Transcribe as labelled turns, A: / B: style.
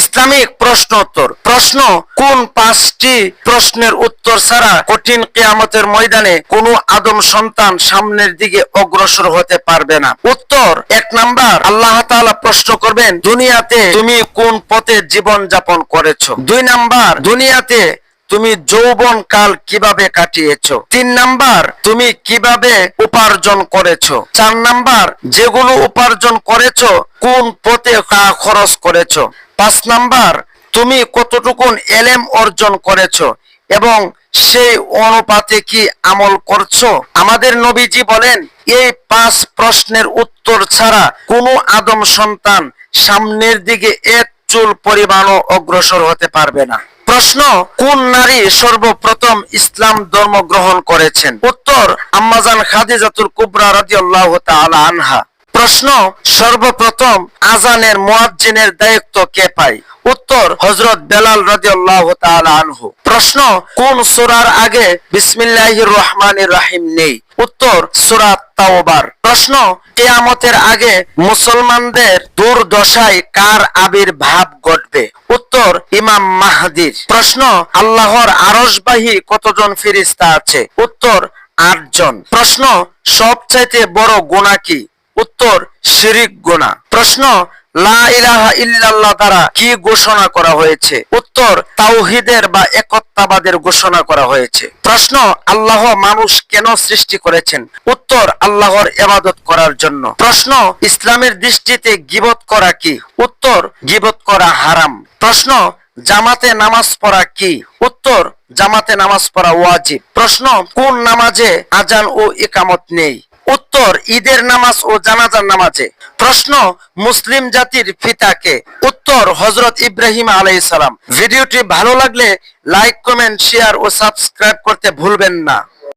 A: Islamic প্রশ্ন উত্তর। প্রশ্ন, কোন পাঁচটি প্রশ্নের উত্তর ছাড়া কঠিন কেয়ামতের ময়দানে কোনো আদম সন্তান সামনের দিকে অগ্রসর হতে পারবে না? উত্তর, এক নাম্বার, আল্লাহ প্রশ্ন করবেন, দুনিয়াতে তুমি কোন পথে জীবন যাপন করেছ? দুই নাম্বার, দুনিয়াতে তুমি যৌবন কাল কীভাবে কাটিয়েছো? তিন নাম্বার, তুমি কীভাবে উপার্জন করেছ? চার নাম্বার, যেগুলো উপার্জন করেছ, কোন পথে তা খরচ করেছ? পাঁচ নাম্বার, তুমি কতটুকুন এলেম অর্জন করেছ? এবং সেই অনুপাতে কি আমল করছ? আমাদের নবীজি বলেন, এই পাঁচ প্রশ্নের উত্তর ছাড়া কোনো আদম সন্তান সামনের দিকে এক চুল পরিমাণও অগ্রসর হতে পারবে না। প্রশ্ন, কোন নারী সর্বপ্রথম ইসলাম ধর্ম গ্রহণ করেছেন? উত্তর, আম্মাজান খাদিজাতুল কুবরা রাদিয়াল্লাহু তাআলা আনহা। প্রশ্ন, সর্বপ্রথম আজানের মুয়াজ্জিনের দায়িত্ব কে পায়? উত্তর, হযরত বেলাল রাদিয়াল্লাহু তাআলা আনহু। প্রশ্ন, কোন সূরার আগে বিসমিল্লাহির রহমানির রাহিম নেই? উত্তর, সূরা তাওবার। প্রশ্ন, কেয়ামতের আগে মুসলমানদের দুর্দশায় কার আবির্ভাব ঘটবে? উত্তর ইমাম মাহদির। প্রশ্ন, আল্লাহর আরশবাহী কতজন ফেরেশতা আছে? উত্তর, আটজন। প্রশ্ন, সবচাইতে বড় গুনাহ কি? উত্তর, শিরিক গুনাহ। প্রশ্ন দ্বারা কি ঘোষণা করা হয়েছে? উত্তর, তাওহিদের বা ঘোষণা করা হয়েছে। প্রশ্ন, আল্লাহ মানুষ কেন সৃষ্টি করেছেন? উত্তর, আল্লাহর ইবাদত করার জন্য। প্রশ্ন, ইসলামের দৃষ্টিতে গিবত করা কি? উত্তর, গিবত করা হারাম। প্রশ্ন জামাতে নামাজ পড়া কি? উত্তর, জামাতে নামাজ পড়া ওয়াজিব। প্রশ্ন, কোন নামাজে আজান ও একামত নেই? উত্তর, ঈদের নামাজ ও জানাজার নামাজে। প্রশ্ন, মুসলিম জাতির পিতাকে উত্তর হজরত ইব্রাহিম আলাইহিস সালাম। ভিডিওটি ভালো লাগলে লাইক, কমেন্ট, শেয়ার ও সাবস্ক্রাইব করতে ভুলবেন না।